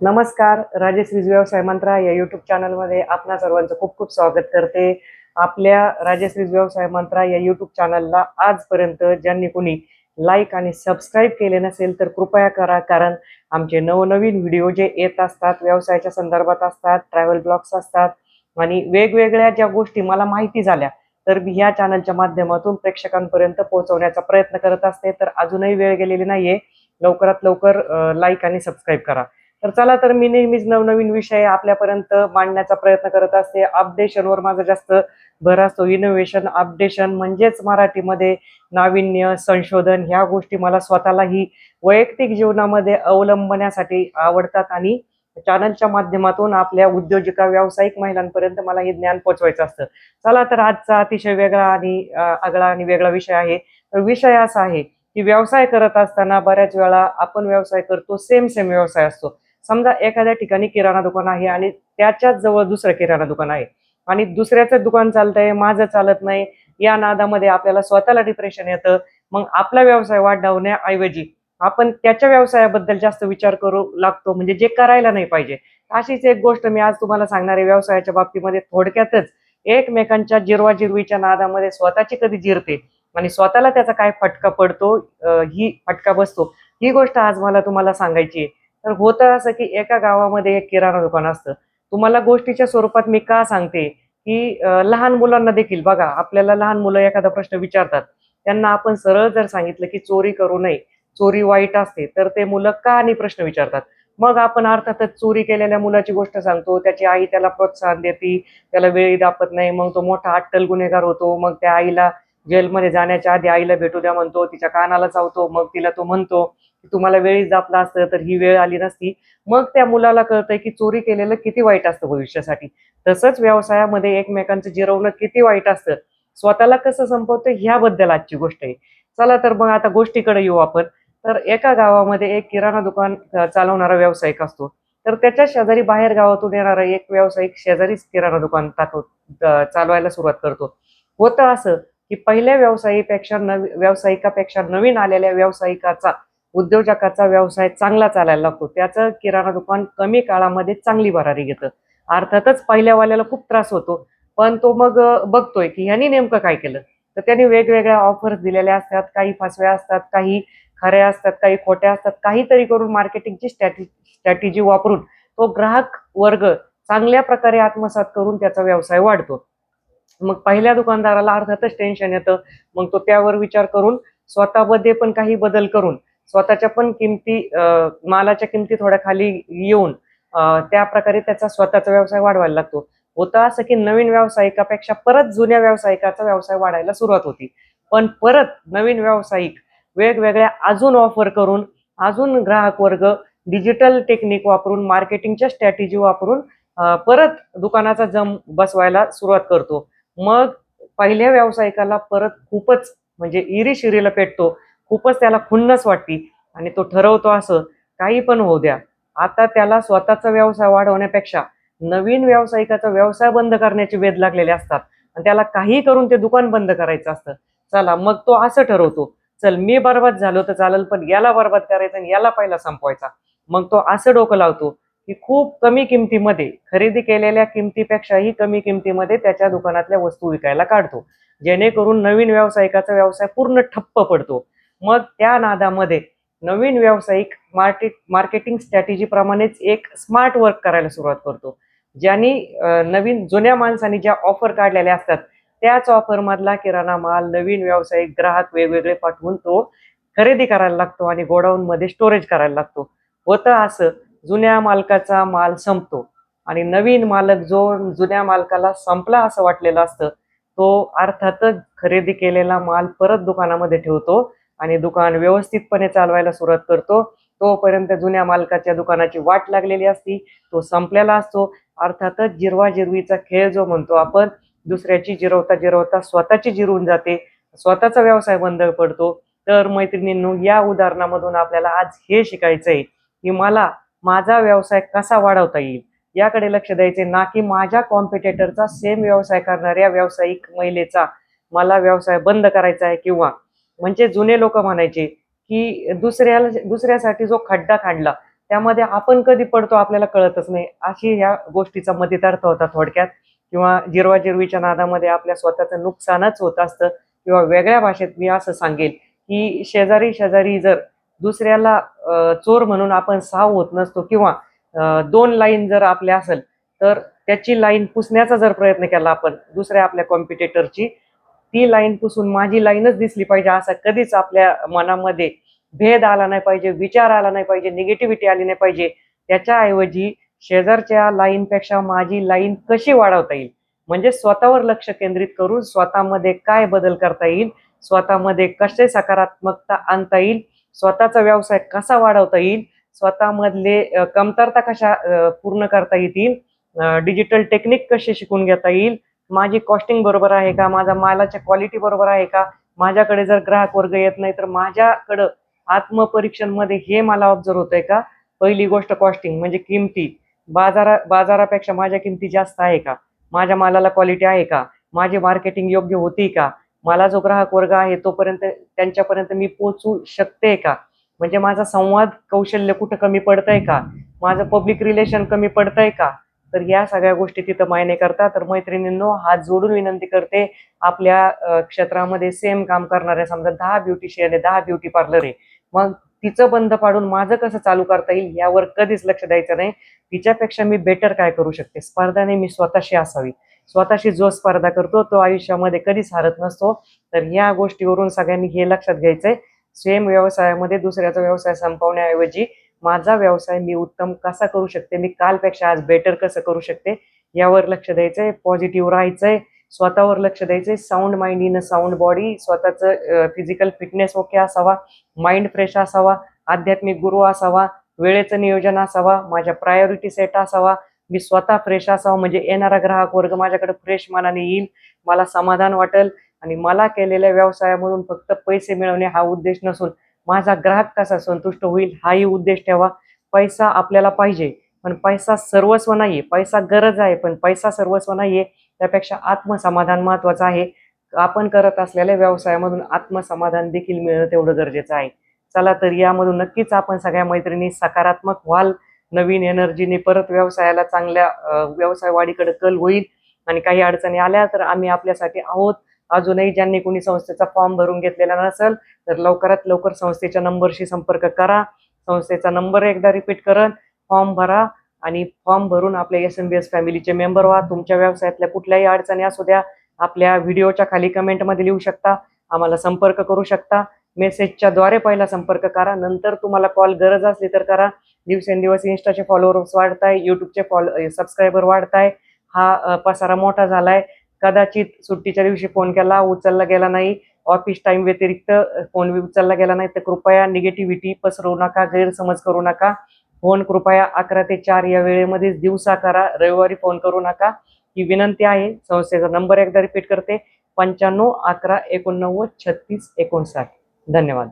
नमस्कार राजेश्रीज व्यवसाय मंत्रा या युट्यूब चॅनलमध्ये आपणा सर्वांचं खूप खूप स्वागत करते. आपल्या राजेश्रीज व्यवसाय मंत्रा या युट्यूब चॅनलला आजपर्यंत ज्यांनी कोणी लाईक आणि सबस्क्राईब केले नसेल तर कृपया करा कारण आमचे नवनवीन व्हिडिओ जे येत असतात व्यवसायाच्या संदर्भात असतात ट्रॅव्हल ब्लॉग्स असतात आणि वेगवेगळ्या ज्या गोष्टी मला माहिती झाल्या तर मी ह्या चॅनलच्या माध्यमातून प्रेक्षकांपर्यंत पोहोचवण्याचा प्रयत्न करत असते. तर अजूनही वेळ गेलेली नाहीये. लवकरात लवकर लाईक आणि सबस्क्राईब करा. तर चला तर मी नेहमीच नवनवीन विषय आपल्यापर्यंत मांडण्याचा प्रयत्न करत असते. अपडेशनवर माझा जास्त भर असतो. इनोव्हेशन अपडेशन म्हणजेच मराठीमध्ये नाविन्य संशोधन ह्या गोष्टी मला स्वतःलाही वैयक्तिक जीवनामध्ये अवलंबण्यासाठी आवडतात आणि चॅनलच्या माध्यमातून आपल्या उद्योजिका व्यावसायिक महिलांपर्यंत मला हे ज्ञान पोचवायचं असतं. चला तर आजचा अतिशय वेगळा आणि आगळा आणि वेगळा विषय आहे. तर विषय असा आहे की व्यवसाय करत असताना बऱ्याच वेळा आपण व्यवसाय करतो सेम सेम व्यवसाय असतो. समजा एखाद्या ठिकाणी किराणा दुकान आहे आणि त्याच्याच जवळ दुसरं किराणा दुकान आहे आणि दुसऱ्याचं दुकान चालतंय माझं चालत नाही या नादामध्ये आपल्याला स्वतःला डिप्रेशन येतं मग आपला व्यवसाय वाढवण्याऐवजी आपण त्याच्या व्यवसायाबद्दल जास्त विचार करू लागतो म्हणजे जे करायला नाही पाहिजे. अशीच एक गोष्ट मी आज तुम्हाला सांगणार आहे व्यवसायाच्या बाबतीमध्ये थोडक्यातच एकमेकांच्या जिरवाजिरवीच्या नादामध्ये स्वतःची कधी जिरते आणि स्वतःला त्याचा काय फटका पडतो ही फटका बसतो. ही गोष्ट आज मला तुम्हाला सांगायची आहे. तर होतं असं की एका गावामध्ये एक किराणा दुकान असतं. तुम्हाला गोष्टीच्या स्वरूपात मी का सांगते? की लहान मुलांना देखील बघा आपल्याला लहान मुलं एखादा प्रश्न विचारतात. त्यांना आपण सरळ जर सांगितलं की चोरी करू नये चोरी वाईट असते तर ते मुलं का आणि प्रश्न विचारतात? मग आपण अर्थातच चोरी केलेल्या मुलाची गोष्ट सांगतो त्याची आई त्याला प्रोत्साहन देते त्याला वेळी दापत नाही मग तो मोठा अट्टल गुन्हेगार होतो मग त्या आईला जेलमध्ये जाण्याच्या आधी आईला भेटू द्या म्हणतो तिच्या कानाला चावतो मग तिला तो म्हणतो की तुम्हाला वेळीच दापला असतं तर ही वेळ आली नसती. मग त्या मुलाला कळतंय की चोरी केलेलं किती वाईट असतं भविष्यासाठी. तसंच व्यवसायामध्ये एकमेकांचं जिरवणं किती वाईट असतं. स्वतःला कसं संपवतं ह्याबद्दल आजची गोष्ट आहे. चला तर मग आता गोष्टीकडे येऊ आपण. तर एका गावामध्ये एक किराणा दुकान चालवणारा व्यावसायिक असतो. तर त्याच्या शेजारी बाहेर गावातून येणारा एक व्यावसायिक शेजारीच किराणा दुकान टाकव चालवायला सुरुवात करतो. होतं असं. की पहिल्या व्यावसायिकपेक्षा नवी व्यावसायिकापेक्षा नवीन आलेल्या व्यावसायिकाचा उद्योजकाचा व्यवसाय चांगला चालायला लागतो. त्याचं किराणा दुकान कमी काळामध्ये चांगली भरारी घेतं. अर्थातच पहिल्यावाल्याला खूप त्रास होतो. पण तो मग बघतोय की ह्यांनी नेमकं काय केलं? तर त्यांनी वेगवेगळ्या ऑफर्स दिलेल्या असतात. काही फसव्या असतात काही खऱ्या असतात काही खोट्या असतात. काहीतरी करून मार्केटिंगची स्ट्रॅटी स्ट्रॅटेजी वापरून तो ग्राहक वर्ग चांगल्या प्रकारे आत्मसात करून त्याचा व्यवसाय वाढतो. मग पहिल्या दुकानदाराला अर्थातच टेन्शन येतं. मग तो त्यावर विचार करून स्वतःमध्ये पण काही बदल करून स्वतःच्या पण किमती मालाच्या किमती थोड्या खाली येऊन त्या प्रकारे त्याचा स्वतःचा व्यवसाय वाढवायला लागतो. होतं असं की नवीन व्यावसायिकापेक्षा परत जुन्या व्यावसायिकाचा व्यवसाय वाढायला सुरुवात होती. पण परत नवीन व्यावसायिक वेगवेगळ्या अजून ऑफर करून अजून ग्राहक वर्ग डिजिटल टेक्निक वापरून मार्केटिंगच्या स्ट्रॅटेजी वापरून परत दुकानाचा जम बसवायला सुरुवात करतो. मग पहिल्या व्यावसायिकाला परत खूपच म्हणजे इरी शिरीला पेटतो खूपच त्याला खुन्नस वाटती आणि तो ठरवतो असं काही पण होऊ द्या. आता त्याला स्वतःचा व्यवसाय वाढवण्यापेक्षा नवीन व्यावसायिकाचा व्यवसाय बंद करण्याचे वेध लागलेले असतात आणि त्याला काही करून ते दुकान बंद करायचं असतं. चला मग तो असं ठरवतो चल मी बरबाद झालो तर चालेल पण याला बरबाद करायचं आणि याला पहिला संपवायचा. मग तो असं डोकं लावतो की खूप कमी किमतीमध्ये खरेदी केलेल्या किमतीपेक्षाही कमी किमतीमध्ये त्याच्या दुकानातल्या वस्तू विकायला काढतो. जेणेकरून नवीन व्यावसायिकाचा व्यवसाय पूर्ण ठप्प पडतो. मग त्या नादामध्ये नवीन व्यावसायिक मार्केट मार्केटिंग स्ट्रॅटेजीप्रमाणेच एक स्मार्ट वर्क करायला सुरुवात करतो. ज्यांनी नवीन जुन्या माणसांनी ज्या ऑफर काढलेल्या असतात त्याच ऑफरमधला किराणा माल नवीन व्यावसायिक ग्राहक वेगवेगळे पाठवून तो खरेदी करायला लागतो आणि गोडाऊनमध्ये स्टोरेज करायला लागतो. होतं असं जुन्या मालकाचा माल संपतो. आणि नवीन मालक जो जुन्या मालकाला संपला असं वाटलेलं असतं तो अर्थातच खरेदी केलेला माल परत दुकानामध्ये ठेवतो आणि दुकान व्यवस्थितपणे चालवायला सुरुवात करतो. तोपर्यंत जुन्या मालकाच्या दुकानाची वाट लागलेली असती तो संपलेला असतो. अर्थातच जिरवा जिरवीचा खेळ जो म्हणतो आपण दुसऱ्याची जिरवता जिरवता स्वतःची जिरवून जाते स्वतःचा व्यवसाय बंद पडतो. तर मैत्रिणींनो या उदाहरणामधून आपल्याला आज हे शिकायचं आहे की मला माझा व्यवसाय कसा वाढवता येईल? याकडे लक्ष द्यायचे ना की माझ्या कॉम्पिटेटरचा सेम व्यवसाय करणाऱ्या व्यावसायिक महिलेचा मला व्यवसाय बंद करायचा आहे किंवा म्हणजे जुने लोक म्हणायचे की दुसऱ्याला दुसऱ्यासाठी जो खड्डा खांडला त्यामध्ये आपण कधी पडतो आपल्याला कळतच नाही. अशी ह्या गोष्टीचा मतितार्थ होता थोडक्यात. किंवा जिरवाजिरवीच्या नादामध्ये आपल्या स्वतःचं नुकसानच होत असतं किंवा वेगळ्या भाषेत मी असं सांगेल की शेजारी शेजारी जर दुसऱ्याला चोर म्हणून आपण साव होत नसतो किंवा दोन लाईन जर आपल्या असेल तर त्याची लाईन पुसण्याचा जर प्रयत्न केला आपण दुसऱ्या आपल्या कॉम्पिटिटरची ती लाईन पुसून माझी लाईनच दिसली पाहिजे असा कधीच आपल्या मनामध्ये भेद आला नाही पाहिजे विचार आला नाही पाहिजे निगेटिव्हिटी आली नाही पाहिजे त्याच्याऐवजी शेजारच्या लाईनपेक्षा माझी लाईन कशी वाढवता येईल? म्हणजे स्वतःवर लक्ष केंद्रित करून स्वतःमध्ये काय बदल करता येईल? स्वतःमध्ये कसे सकारात्मकता आणता येईल? स्वतःचा व्यवसाय कसा वाढवता येईल स्वतःमधले कमतरता कशा पूर्ण करता येतील डिजिटल टेक्निक कसे शिकून घेता येईल माझी कॉस्टिंग बरोबर आहे का माझा मालाच्या क्वालिटी बरोबर आहे का माझ्याकडे जर ग्राहक वर्ग येत नाही तर माझ्याकडं आत्मपरीक्षणमध्ये हे मला ऑब्झर्व होतंय का? पहिली गोष्ट कॉस्टिंग म्हणजे किमती. बाजारा बाजारापेक्षा माझ्या किमती जास्त आहे का? माझ्या मालाला क्वालिटी आहे का? माझी मार्केटिंग योग्य होती का? मला जो ग्राहक वर्ग आहे तोपर्यंत त्यांच्यापर्यंत मी पोहोचू शकते का? म्हणजे माझा संवाद कौशल्य कुठं कमी पडतंय का? माझं पब्लिक रिलेशन कमी पडतंय का? तर या सगळ्या गोष्टी तिथं मायने करतात. तर मैत्रिणींनो हात जोडून विनंती करते आपल्या क्षेत्रामध्ये सेम काम करणाऱ्या समजा दहा ब्युटिशियन आहे दहा ब्युटी पार्लर आहे. मग तिचं बंद पाडून माझं कसं चालू करता येईल यावर कधीच लक्ष द्यायचं नाही. तिच्यापेक्षा मी बेटर काय करू शकते? स्पर्धाने मी स्वतःशी असावी. स्वतःशी जो स्पर्धा करतो तो आयुष्यामध्ये कधीच हारत नसतो. तर या गोष्टीवरून सगळ्यांनी हे लक्षात घ्यायचंय. सेम व्यवसायामध्ये दुसऱ्याचा व्यवसाय संपवण्याऐवजी माझा व्यवसाय मी उत्तम कसा करू शकते? मी कालपेक्षा आज बेटर कसं करू शकते? यावर लक्ष द्यायचंय पॉझिटिव्ह राहायचंय स्वतःवर लक्ष द्यायचंय. Sound mind in a sound body स्वतःचं फिजिकल फिटनेस ओके असावा माइंड फ्रेश असावा आध्यात्मिक गुरु असावा वेळेचं नियोजन असावा माझ्या प्रायोरिटी सेट असावा मी स्वतः फ्रेश असावं म्हणजे येणारा ग्राहक वर्ग माझ्याकडे फ्रेश मनाने येईल मला समाधान वाटेल आणि मला केलेल्या व्यवसायामधून फक्त पैसे मिळवणे हा उद्देश नसून माझा ग्राहक कसा संतुष्ट होईल हाही उद्देश ठेवा. पैसा आपल्याला पाहिजे पण पैसा सर्वस्व नाहीये पैसा गरज आहे पण पैसा सर्वस्व नाहीये त्यापेक्षा आत्मसमाधान महत्वाचं आहे. आपण करत असलेल्या व्यवसायामधून आत्मसमाधान देखील मिळणं तेवढं गरजेचं आहे. चला तर यामधून नक्कीच आपण सगळ्या मैत्रिणी सकारात्मक व्हाल नवीन एनर्जीने परत व्यवसायाला चांगल्या व्यवसाय वाढीकडे कल होईल आणि काही अडचणी आल्या तर आम्ही आपल्यासाठी आहोत. अजूनही ज्यांनी कोणी संस्थेचा फॉर्म भरून घेतलेला नसेल तर लवकरात लवकर संस्थेच्या नंबरशी संपर्क करा. संस्थेचा नंबर एकदा रिपीट करत फॉर्म भरा आणि फॉर्म भरून आपल्या एस एम बी एस फॅमिलीचे मेंबर व्हा. तुमच्या व्यवसायातल्या कुठल्याही अडचणी असू द्या. आपल्या व्हिडिओच्या खाली कमेंटमध्ये लिहू शकता. आम्हाला संपर्क करू शकता. मेसेजच्या द्वारे पहिला संपर्क करा. नंतर तुम्हाला कॉल गरज असली तर करा. दिवसेंदिवस इन्स्टाचे फॉलोअर्स वाढत आहे युट्यूबचे फॉलो सबस्क्रायबर वाढताय. हा पसारा मोठा झालाय. कदाचित सुट्टीच्या दिवशी फोन केला उचलला गेला नाही. ऑफिस टाइम व्यतिरिक्त फोन उचलला गेला नाही. तर कृपया निगेटिव्हिटी पसरवू नका गैरसमज करू नका. फोन कृपया अकरा ते चार या वेळेमध्येच दिवसा करा. रविवारी फोन करू नका. ही विनंती आहे. संस्थेचा नंबर एकदा रिपीट करते. पंच्याण्णव अकरा एकोणनव्वद छत्तीस एकोणसाठ. धन्यवाद.